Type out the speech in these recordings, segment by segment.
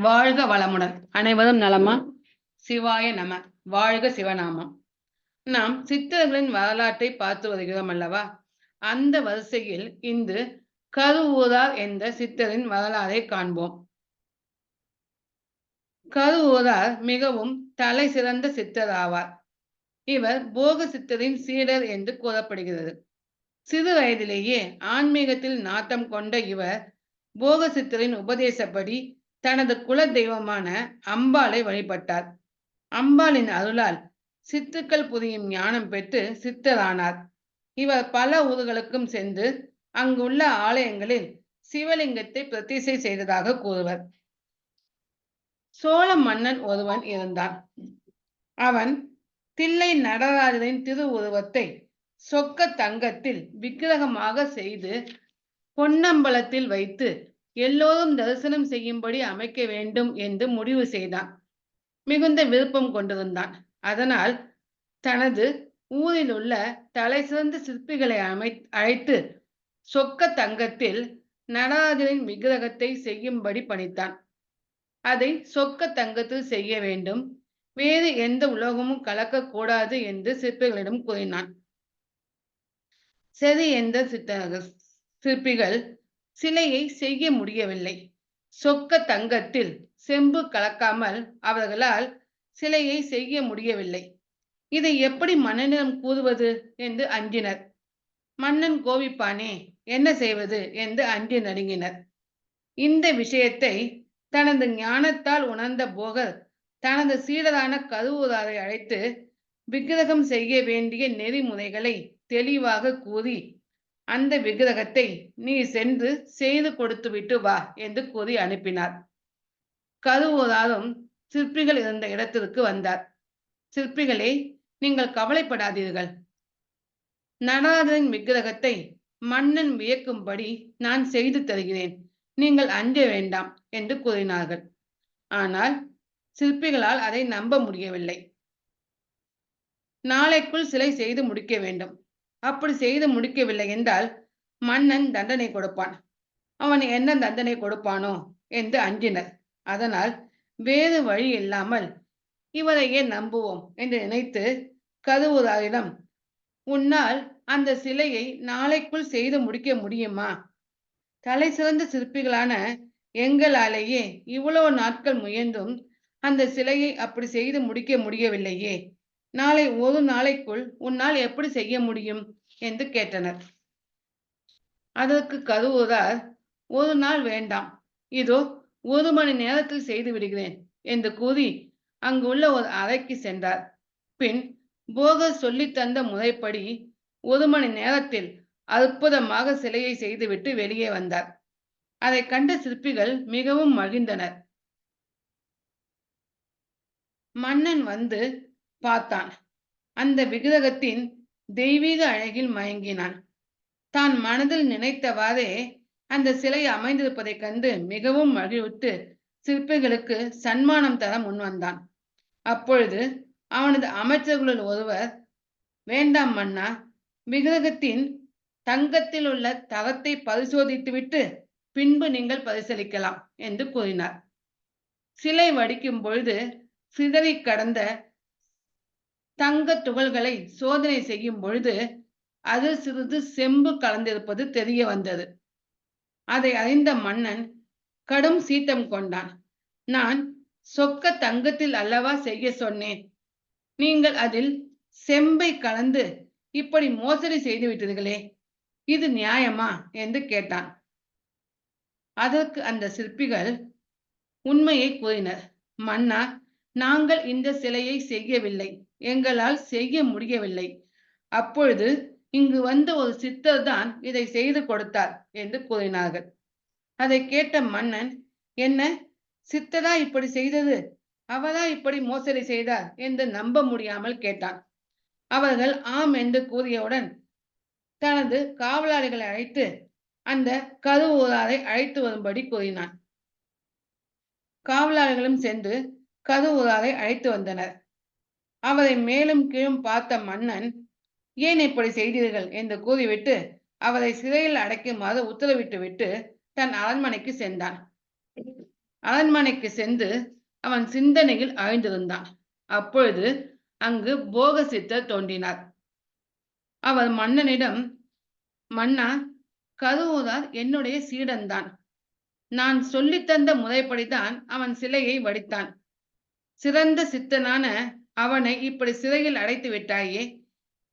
வாழ்க வளமுடன். அனைவரும் நலமா? சிவாய நம. வாழ்க சிவநாமம். நாம் சித்தர்களின் வரலாற்றை பார்த்து வருகிறோம் அல்லவா? அந்த வரிசையில் இன்று கருவூரார் என்ற சித்தரின் வரலாறை காண்போம். கருவூரார் மிகவும் தலை சிறந்த சித்தர் ஆவார். இவர் போக சித்தரின் சீடர் என்று கூறப்படுகிறது. சிறு வயதிலேயே ஆன்மீகத்தில் நாட்டம் கொண்ட இவர் போக சித்தரின் உபதேசப்படி தனது குல தெய்வமான அம்பாளை வழிபட்டார். அம்பாளின் அருளால் சித்துக்கள் புரியும் ஞானம் பெற்று சித்தரானார். இவர் பல ஊர்களுக்கும் சென்று அங்குள்ள ஆலயங்களில் சிவலிங்கத்தை பிரதிஷ்டை செய்ததாக கூறுவர். சோழ மன்னன் ஒருவன் இருந்தான். அவன் தில்லை நடராஜரின் திருவுருவத்தை சொக்க தங்கத்தில் விக்கிரகமாக செய்து பொன்னம்பலத்தில் வைத்து எல்லோரும் தரிசனம் செய்யும்படி அமைக்க வேண்டும் என்று முடிவு செய்தான். மிகுந்த விருப்பம் கொண்டிருந்தான். அதனால் தனது ஊரில் உள்ள தலை சிறந்த சிற்பிகளை அமை அழைத்து சொக்க தங்கத்தில் நடராஜரின் விக்கிரகத்தை செய்யும்படி பணித்தான். அதை சொக்க தங்கத்தில் செய்ய வேண்டும். வேறு எந்த உலோகமும் கலக்கக்கூடாது என்று சிற்பிகளிடம் கூறினான். சரி என்ற சித்த சிற்பிகள் சிலையை செய்ய முடியவில்லை. சொக்க தங்கத்தில் செம்பு கலக்காமல் அவர்களால் சிலையை செய்ய முடியவில்லை. இதை எப்படி மன்னனிடம் கூறுவது? என்று அஞ்சினர். மன்னன் கோவிப்பானே என்ன செய்வது? என்று அஞ்சி நடுங்கினர். இந்த விஷயத்தை தனது ஞானத்தால் உணர்ந்த போகர் தனது சீடரான கருவூராரை அழைத்து விக்கிரகம் செய்ய வேண்டிய நெறிமுறைகளை தெளிவாக கூறி அந்த விக்கிரகத்தை நீ சென்று செய்து கொடுத்து விட்டு வா என்று கூறி அனுப்பினார். கருவூராரும் சிற்பிகள் இருந்த இடத்திற்கு வந்தார். சிற்பிகளே நீங்கள் கவலைப்படாதீர்கள். நடராஜரின் விக்கிரகத்தை மன்னன் வியக்கும்படி நான் செய்து தருகிறேன். நீங்கள் அஞ்ச வேண்டாம் என்று கூறினார்கள். ஆனால் சிற்பிகளால் அதை நம்ப முடியவில்லை. நாளைக்குள் சிலை செய்து முடிக்க வேண்டும். அப்படி செய்து முடிக்கவில்லை என்றால் மன்னன் தண்டனை கொடுப்பான். அவன் என்ன தண்டனை கொடுப்பானோ என்று அஞ்சினர். அதனால் வேறு வழி இல்லாமல் இவரையே நம்புவோம் என்று நினைத்து கருவூராரிடம் உன்னால் அந்த சிலையை நாளைக்குள் செய்து முடிக்க முடியுமா? தலை சிறந்த சிற்பிகளான எங்களாலேயே இவ்வளவு நாட்கள் முயன்றும் அந்த சிலையை அப்படி செய்து முடிக்க முடியவில்லையே. நாளை ஒரு நாளைக்குள் உன்னால் எப்படி செய்ய முடியும்? என்று கேட்டனர். அதற்கு கருவூரார் ஒரு நாள் வேண்டாம். இதோ ஒரு மணி நேரத்தில் செய்து விடுகிறேன் என்று கூறி அங்குள்ள ஒரு அறைக்கு சென்றார். பின் போகர் சொல்லித்தந்த முறைப்படி ஒரு மணி நேரத்தில் அற்புதமாக சிலையை செய்துவிட்டு வெளியே வந்தார். அதை கண்ட சிற்பிகள் மிகவும் மகிழ்ந்தனர். மன்னன் வந்து பார்த்தான். அந்த விக்கிரகத்தின் தெய்வீக அழகில் மயங்கினான். தான் மனதில் நினைத்தவாறே அந்த சிலை அமைந்திருப்பதைக் கண்டு மிகவும் மகிழ்வித்து சிற்பிகளுக்கு சன்மானம் தர முன்வந்தான் அப்பொழுது அவனது அமைச்சர்களுள் ஒருவர் வேண்டாம் மன்னா விகிரகத்தின் தங்கத்தில் உள்ள தரத்தை பரிசோதித்துவிட்டு பின்பு நீங்கள் பரிசீலிக்கலாம் என்று கூறினார். சிலை வடிக்கும் பொழுது சிதறி கடந்த தங்க துகள்களை சோதனை செய்யும் பொழுது அது சிறிது செம்பு கலந்திருப்பது தெரிய வந்தது. அதை அறிந்த மன்னன் கடும் சீத்தம் கொண்டான். நான் சொக்க தங்கத்தில் அல்லவா செய்ய சொன்னேன்? நீங்கள் அதில் செம்பை கலந்து இப்படி மோசடி செய்து விட்டீர்களே இது நியாயமா? என்று கேட்டான். அதற்கு அந்த சிற்பிகள் உண்மையை கூறினர். மன்னா நாங்கள் இந்த சிலையை செய்யவில்லை. எங்களால் செய்ய முடியவில்லை. அப்பொழுது இங்கு வந்த ஒரு சித்தர் தான் இதை செய்து கொடுத்தார் என்று கூறினார்கள். அதை கேட்ட மன்னன் என்ன சித்தரா இப்படி செய்தது? அவரா இப்படி மோசடி செய்தார்? என்று நம்ப முடியாமல் கேட்டான். அவர்கள் ஆம் என்று கூறியவுடன் தனது காவலாளிகளை அழைத்து அந்த கருவூராரை அழைத்து வரும்படி கூறினான். காவலாளர்களும் சென்று கருவூராரை அழைத்து வந்தனர். அவரை மேலும் கீழும் பார்த்த மன்னன் ஏன் இப்படி செய்தீர்கள்? என்று கூறிவிட்டு அவரை சிறையில் அடைக்குமாறு உத்தரவிட்டு விட்டு தன் அரண்மனைக்கு சென்றான். அரண்மனைக்கு சென்று அவன் சிந்தனையில் ஆழ்ந்திருந்தான் அப்பொழுது அங்கு போக சித்தர் தோன்றினார். அவர் மன்னனிடம் மன்னா கருவூரார் என்னுடைய சீடன்தான். நான் சொல்லித்தந்த முறைப்படிதான் அவன் சிலையை வடித்தான். சிறந்த சித்தனான அவனை இப்படி சிறையில் அடைத்து விட்டாயே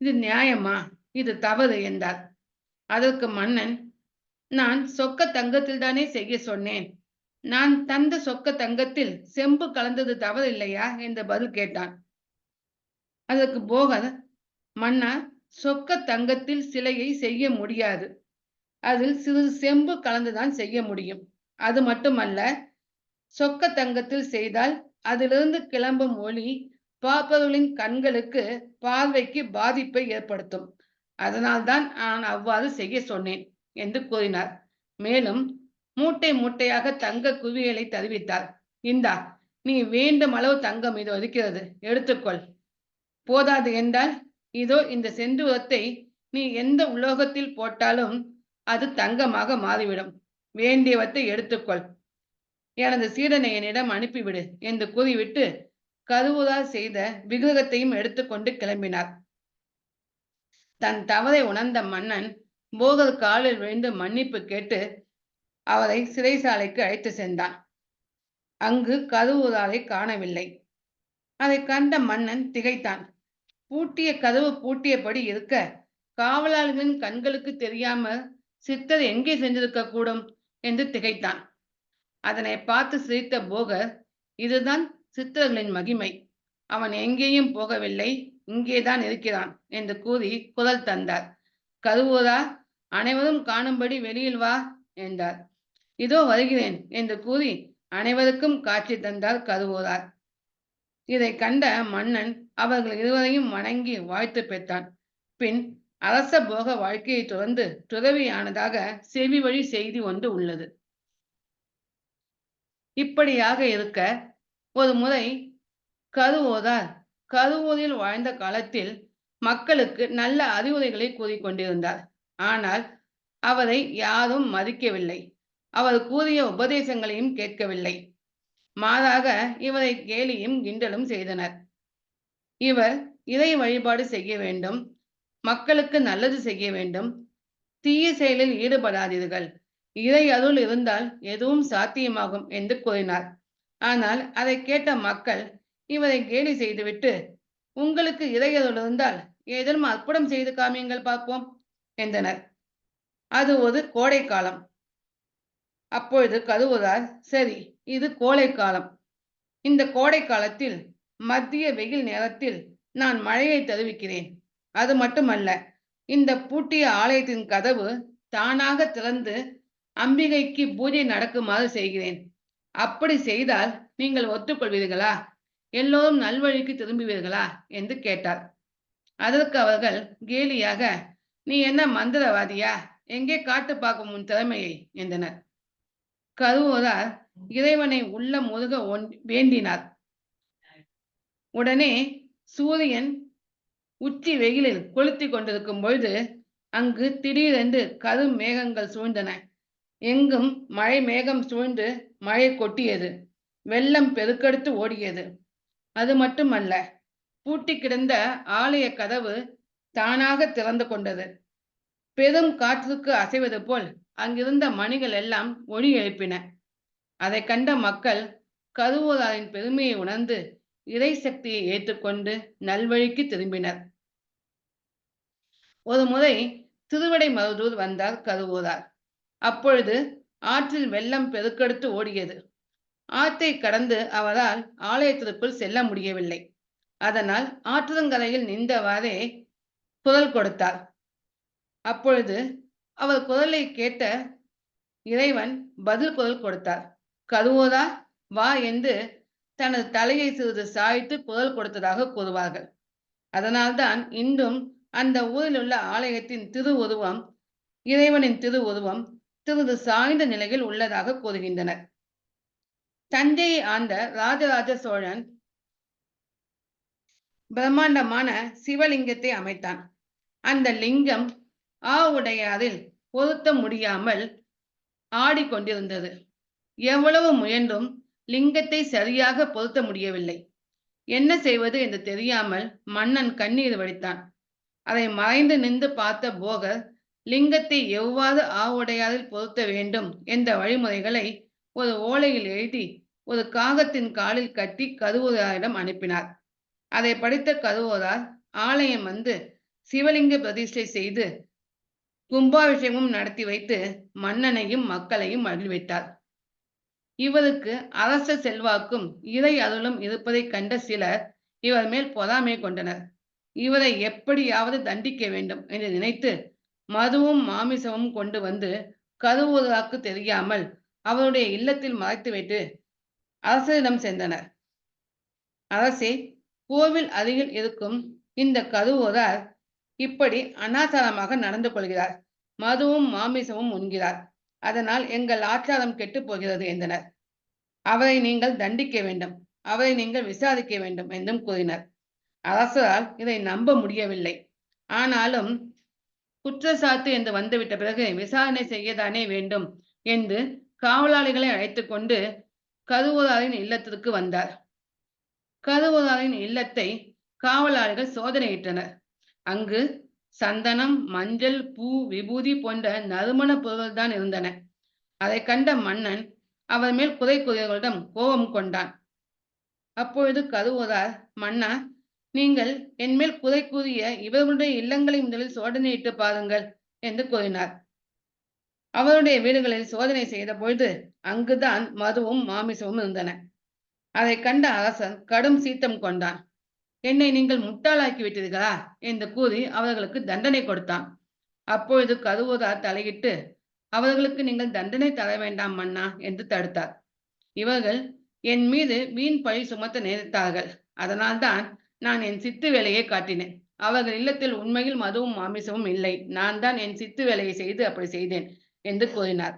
இது நியாயமா? இது தவறு என்றார். அதற்கு மன்னன் நான் சொக்க தங்கத்தில் தானே செய்ய சொன்னேன். நான் தந்த சொக்க தங்கத்தில் செம்பு கலந்தது தவறு இல்லையா என்று பதில் கேட்டான். அதற்கு போகர் மன்னா சொக்க தங்கத்தில் சிலையை செய்ய முடியாது. அதில் சிறிது செம்பு கலந்துதான் செய்ய முடியும். அது மட்டுமல்ல சொக்க தங்கத்தில் செய்தால் அதிலிருந்து கிளம்பும் ஒளி பார்ப்பவர்களின் கண்களுக்கு பார்வைக்கு பாதிப்பை ஏற்படுத்தும். அதனால்தான் நான் அவ்வாறு செய்ய சொன்னேன் என்று கூறினார். மேலும் மூட்டை மூட்டையாக தங்க குவியலை தருவித்தார். இந்தா நீ வேண்டும் அளவு தங்கம் இது இருக்கிறது எடுத்துக்கொள். போதாது என்றால் இதோ இந்த செந்துவத்தை நீ எந்த உலோகத்தில் போட்டாலும் அது தங்கமாக மாறிவிடும். வேண்டியவற்றை எடுத்துக்கொள். எனது சீடனை என்னிடம் அனுப்பிவிடு என்று கூறிவிட்டு கருவுதால் செய்த விக்கிரகத்தையும் எடுத்துக்கொண்டு கிளம்பினார். தன் தவறை உணர்ந்த மன்னன் போகர் காலில் விழுந்து மன்னிப்பு கேட்டு அவரை சிறைசாலைக்கு அழைத்து சென்றான். அங்கு கருவூராலை காணவில்லை. அதை கண்ட மன்னன் திகைத்தான். பூட்டிய கதவு பூட்டியபடி இருக்க காவலாளர்களின் கண்களுக்கு தெரியாமல் சித்தர் எங்கே சென்றிருக்க கூடும் என்று திகைத்தான். அதனை பார்த்து சிரித்த போகர் இதுதான் சித்தர்களின் மகிமை. அவன் எங்கேயும் போகவில்லை இங்கேதான் இருக்கிறான் என்று கூறி குரல் தந்தார். கருவூரா அனைவரும் காணும்படி வெளியில் வா என்றார். இதோ வருகிறேன் என்று கூறி அனைவருக்கும் காட்சி தந்தார் கருவூரார் இதை கண்ட மன்னன் அவர்கள் இருவரையும் வணங்கி வாழ்த்து பெற்றான். பின் அரச போக வாழ்க்கையை தொடர்ந்து துறவியானதாக செவி வழி செய்தி ஒன்று உள்ளது. இப்படியாக இருக்க ஒரு முறை கருவோதார் கருவூரில் வாழ்ந்த காலத்தில் மக்களுக்கு நல்ல அறிவுரைகளை கூறிக்கொண்டிருந்தார் ஆனால் அவரை யாரும் மதிக்கவில்லை. அவர் கூறிய உபதேசங்களையும் கேட்கவில்லை. மாறாக இவரை கேலியும் கிண்டலும் செய்தனர். இவர் இறை வழிபாடு செய்ய வேண்டும் மக்களுக்கு நல்லது செய்ய வேண்டும் தீய செயலில் ஈடுபடாதீர்கள். இறை அருள் இருந்தால் எதுவும் சாத்தியமாகும் என்று கூறினார். ஆனால் அதை கேட்ட மக்கள் இவரை கேலி செய்துவிட்டு உங்களுக்கு இறையருள் இருந்தால் ஏதேனும் அற்புதம் செய்து காமியுங்கள் பார்ப்போம் என்றனர். அது ஒரு கோடை காலம் அப்பொழுது கருவுதார் சரி இது கோடை காலம் இந்த கோடை காலத்தில் மத்திய வெயில் நேரத்தில் நான் மழையை தருவிக்கிறேன். அது மட்டுமல்ல இந்த பூட்டிய ஆலயத்தின் கதவு தானாக திறந்து அம்பிகைக்கு பூஜை நடக்குமாறு செய்கிறேன். அப்படி செய்தால் நீங்கள் ஒத்துக்கொள்வீர்களா? எல்லோரும் நல்வழிக்கு திரும்புவீர்களா? என்று கேட்டார். அதற்கு அவர்கள் கேலியாக நீ என்ன மந்திரவாதியா? எங்கே காட்டு பார்க்கும் உன் திறமையை? என்றனர். கருவூரார் இறைவனை உள்ள முருக வேண்டினார். உடனே சூரியன் உச்சி வெயிலில் கொளுத்தி கொண்டிருக்கும் பொழுது அங்கு திடீரென்று கரும் மேகங்கள் சூழ்ந்தன. எங்கும் மழை மேகம் சூழ்ந்து மழை கொட்டியது. வெள்ளம் பெருக்கெடுத்து ஓடியது. அது மட்டுமல்ல பூட்டி கிடந்த ஆலய கதவு தானாக திறந்து கொண்டது. பெரும் காற்றுக்கு அசைவது போல் அங்கிருந்த மணிகள் எல்லாம் ஒளி எழுப்பின. அதை கண்ட மக்கள் கருவூராரின் பெருமையை உணர்ந்து இறை சக்தியை ஏற்றுக்கொண்டு நல்வழிக்கு திரும்பினர். ஒரு முறை திருவடை மருதூர் வந்தார் கருவூரார் அப்பொழுது ஆற்றில் வெள்ளம் பெருக்கெடுத்து ஓடியது. ஆற்றை கடந்து அவரால் ஆலயத்திற்குள் செல்ல முடியவில்லை. அதனால் ஆற்றங்கரையில் நின்றவாறே குரல் கொடுத்தார். அப்பொழுது அவர் குரலை கேட்ட இறைவன் பதில் குரல் கொடுத்தார். கருவோதா வா என்று தனது தலையை சிறிது சாய்த்து குரல் கொடுத்ததாக கூறுவார்கள். அதனால்தான் இன்றும் அந்த ஊரில் உள்ள ஆலயத்தின் திரு உருவம் இறைவனின் திரு உருவம் சிறிது சாய்ந்த நிலையில் உள்ளதாக கூறுகின்றனர். தஞ்சையை ஆண்ட ராஜராஜ சோழன் பிரம்மாண்டமான சிவலிங்கத்தை அமைத்தான். அந்த லிங்கம் ஆ உடையாரில் பொருத்த முடியாமல் ஆடிக்கொண்டிருந்தது. எவ்வளவு முயன்றும் லிங்கத்தை சரியாக பொருத்த முடியவில்லை. என்ன செய்வது என்று தெரியாமல் மன்னன் கண்ணீர் வடித்தான். அதை மறைந்து நின்று பார்த்த போகர் லிங்கத்தை எவ்வாறு ஆவுடையாதில் பொருத்த வேண்டும் என்ற வழிமுறைகளை ஒரு ஓலையில் எழுதி ஒரு காகத்தின் காலில் கட்டி கருவூராரிடம் அனுப்பினார். அதை படித்த கருவூரார் ஆலயம் வந்து சிவலிங்க பிரதிஷ்டை செய்து கும்பாபிஷேகமும் நடத்தி வைத்து மன்னனையும் மக்களையும் மகிழ்வித்தார். இவருக்கு அரச செல்வாக்கும் இறை அருளும் இருப்பதைக் கண்ட சிலர் இவர் மேல் பொறாமை கொண்டனர். இவரை எப்படியாவது தண்டிக்க வேண்டும் என்று நினைத்து மதுவும் மாமிசமும் கொண்டு வந்து கருவூராக்கு தெரியாமல் அவருடைய இல்லத்தில் மறைத்துவிட்டு அரசரிடம் சென்றனர். அரசே கோவில் அருகில் இருக்கும் இந்த கருவூரார் இப்படி அனாச்சாரமாக நடந்து கொள்கிறார். மதுவும் மாமிசமும் உண்கிறார். அதனால் எங்கள் ஆச்சாரம் கெட்டு போகிறது என்றனர். அவரை நீங்கள் தண்டிக்க வேண்டும். அவரை நீங்கள் விசாரிக்க வேண்டும் என்றும் கூறினர். அரசரால் இதை நம்ப முடியவில்லை. ஆனாலும் குற்றச்சாட்டு என்று வந்துவிட்ட பிறகு விசாரணை செய்யதானே வேண்டும் என்று காவலாளிகளை அழைத்து கொண்டு கருவூராரின் இல்லத்திற்கு வந்தார். கருவூராரின் இல்லத்தை காவலாளிகள் சோதனையிட்டனர். அங்கு சந்தனம் மஞ்சள் பூ விபூதி போன்ற நறுமண பொருள்கள் தான் இருந்தன. அதை கண்ட மன்னன் அவர் மேல் குறை கூறியவர்களிடம் கோபம் கொண்டான். அப்பொழுது கருவூரார் மன்னா நீங்கள் என் மேல் குறை கூறிய இவர்களுடைய இல்லங்களை முதலில் சோதனையிட்டு பாருங்கள் என்று கூறினார். அவருடைய வீடுகளில் சோதனை செய்த பொழுது அங்குதான் மதுவும் மாமிசமும் இருந்தன. அதை கண்ட அரசன் கடும் சீத்தம் கொண்டான் என்னை நீங்கள் முட்டாளாக்கி விட்டீர்களா? என்று கூறி அவர்களுக்கு தண்டனை கொடுத்தான். அப்பொழுது கருவூரார் தலையிட்டு அவர்களுக்கு நீங்கள் தண்டனை தர வேண்டாம் மன்னா என்று தடுத்தார். இவர்கள் என் மீது வீண் பழி சுமத்த நேரிட்டார்கள். அதனால்தான் நான் என் சித்து வேலையை காட்டினேன். அவர்கள் இல்லத்தில் உண்மையில் மதுவும் மாமிசமும் இல்லை. நான் தான் என் சித்து வேலையை செய்து அப்படி செய்தேன் என்று கூறினார்.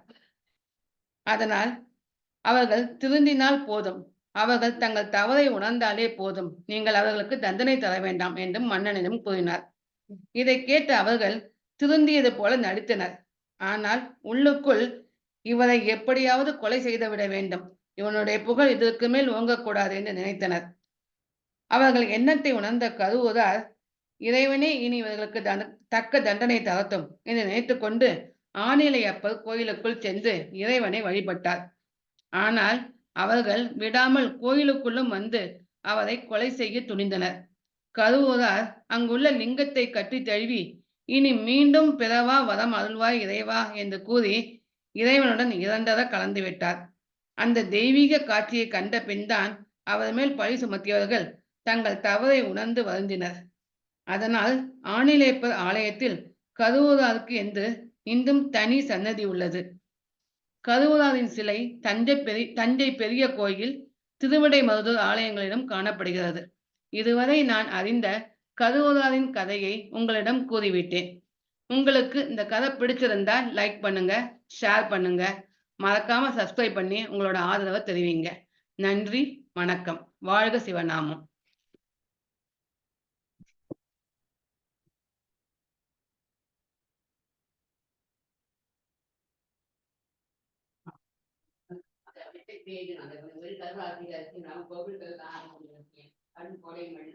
அதனால் அவர்கள் திருந்தினால் போதும். அவர்கள் தங்கள் தவறை உணர்ந்தாலே போதும். நீங்கள் அவர்களுக்கு தண்டனை தர வேண்டாம் என்றும் மன்னனிடம் கூறினார். இதை கேட்டு அவர்கள் திருந்தியது போல நடித்தனர். ஆனால் உள்ளுக்குள் இவரை எப்படியாவது கொலை செய்து விட வேண்டும். இவனுடைய புகழ் இதற்கு மேல் ஓங்கக்கூடாது என்று நினைத்தனர். அவர்கள் எண்ணத்தை உணர்ந்த கருவுதால் இறைவனே இனி இவர்களுக்கு தக்க தண்டனை தரட்டும் என்று நினைத்துக்கொண்டு ஆனிலையப்பர் அப்பர் கோயிலுக்குள் சென்று இறைவனை வழிபட்டார். ஆனால் அவர்கள் விடாமல் கோயிலுக்குள்ளும் வந்து அவரை கொலை செய்ய துணிந்தனர். கருவூரார் அங்குள்ள லிங்கத்தை கட்டி தழுவி இனி மீண்டும் பிறவா வரம் அருள்வாய் இறைவா என்று கூறி இறைவனுடன் இரண்டர கலந்து விட்டார். அந்த தெய்வீக காட்சியை கண்ட பின்தான் அவர் மேல் பழி சுமத்தியவர்கள் தங்கள் தவறை உணர்ந்து வருந்தினர். அதனால் ஆணிலேப்பர் ஆலயத்தில் கருவூராருக்கு என்று இன்றும் தனி சன்னதி உள்ளது. கருவூராரின் சிலை தஞ்சை பெரிய தஞ்சை பெரிய கோயில் திருவிடை மருதூர் ஆலயங்களிடம் காணப்படுகிறது. இதுவரை நான் அறிந்த கருவூராரின் கதையை உங்களிடம் கூறிவிட்டேன். உங்களுக்கு இந்த கதை பிடிச்சிருந்தா லைக் பண்ணுங்க ஷேர் பண்ணுங்க. மறக்காம சப்ஸ்கிரைப் பண்ணி உங்களோட ஆதரவை தெரிவிங்க. நன்றி வணக்கம். வாழ்க சிவநாமம். பேஜ் அந்த ஒரு கருவாசி அரிசி நாம் கோவில்கள் அருண் கொடை மண்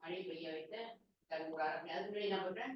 மழை பெய்ய வைத்த கருங்குறாரு அது மாதிரி என்ன பண்றேன்